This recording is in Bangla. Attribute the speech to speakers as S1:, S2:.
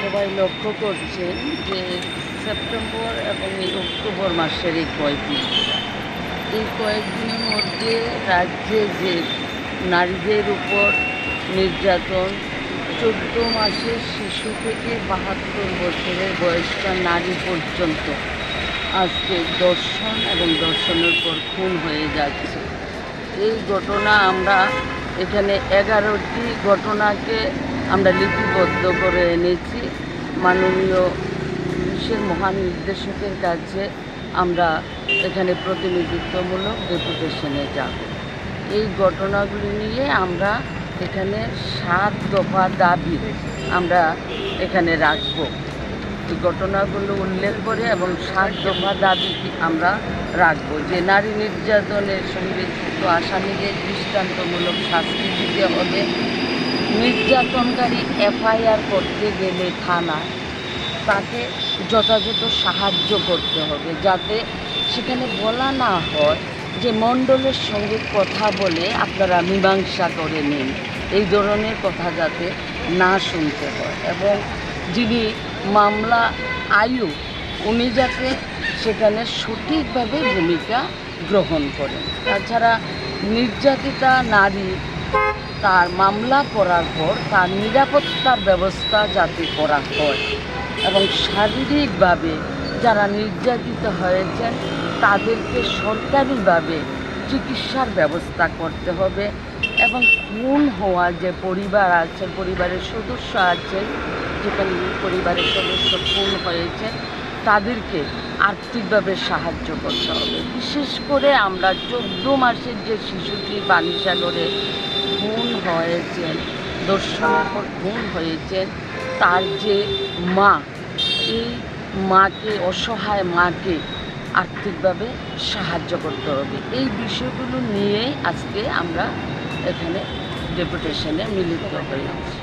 S1: সবাই লক্ষ্য করছেন যে সেপ্টেম্বর এবং এই অক্টোবর মাসের এই কয়েকদিন। এই কয়েকদিনের মধ্যে রাজ্যে যে নারীদের উপর নির্যাতন, চোদ্দ মাসের শিশু থেকে বাহাত্তর বছরের বয়স্কা নারী পর্যন্ত আজকে দর্শন এবং দর্শনের পর খুন হয়ে যাচ্ছে। এই ঘটনা আমরা এখানে এগারোটি ঘটনাকে আমরা লিপিবদ্ধ করে এনেছি। মাননীয় পুলিশের মহানির্দেশকের কাছে আমরা এখানে প্রতিনিধিত্বমূলক ডেপুটেশনে যাব। এই ঘটনাগুলি নিয়ে আমরা এখানে সাত দফা দাবি আমরা এখানে রাখব। এই ঘটনাগুলো উল্লেখ করে এবং সাত দফা দাবি আমরা রাখব যে নারী নির্যাতনের সঙ্গে যুক্ত আসামিদের দৃষ্টান্তমূলক শাস্তি দিতে হবে। নির্যাতনকারী এফআইআর করতে গেলে থানায় তাকে যথাযথ সাহায্য করতে হবে যাতে সেখানে বলা না হয় যে মণ্ডলের সঙ্গে কথা বলে আপনারা মীমাংসা করে নিন। এই ধরনের কথা যাতে না শুনতে হয় এবং যিনি মামলা আয়ু উনি যাতে সেখানে সঠিকভাবে ভূমিকা গ্রহণ করেন। তাছাড়া নির্যাতিতা নারী তার মামলা করার পর তার নিরাপত্তার ব্যবস্থা যাতে করা হয় এবং শারীরিকভাবে যারা নির্যাতিত হয়েছেন, তাদেরকে সরকারিভাবে চিকিৎসার ব্যবস্থা করতে হবে এবং খুন হওয়া যে পরিবার আছে, পরিবারের সদস্য আছে, যেখানে পরিবারের সদস্য খুন হয়েছে, তাদেরকে আর্থিকভাবে সাহায্য করতে হবে। বিশেষ করে আমরা চোদ্দ মাসের যে শিশুটি বাণীসাগরে খুন হয়েছেন দর্শনের পর খুন হয়েছেন, তার যে মা, এই মাকে, অসহায় মাকে আর্থিকভাবে সাহায্য করতে হবে। এই বিষয়গুলো নিয়ে আজকে আমরা এখানে ডেপুটেশনে মিলিত হয়েছি।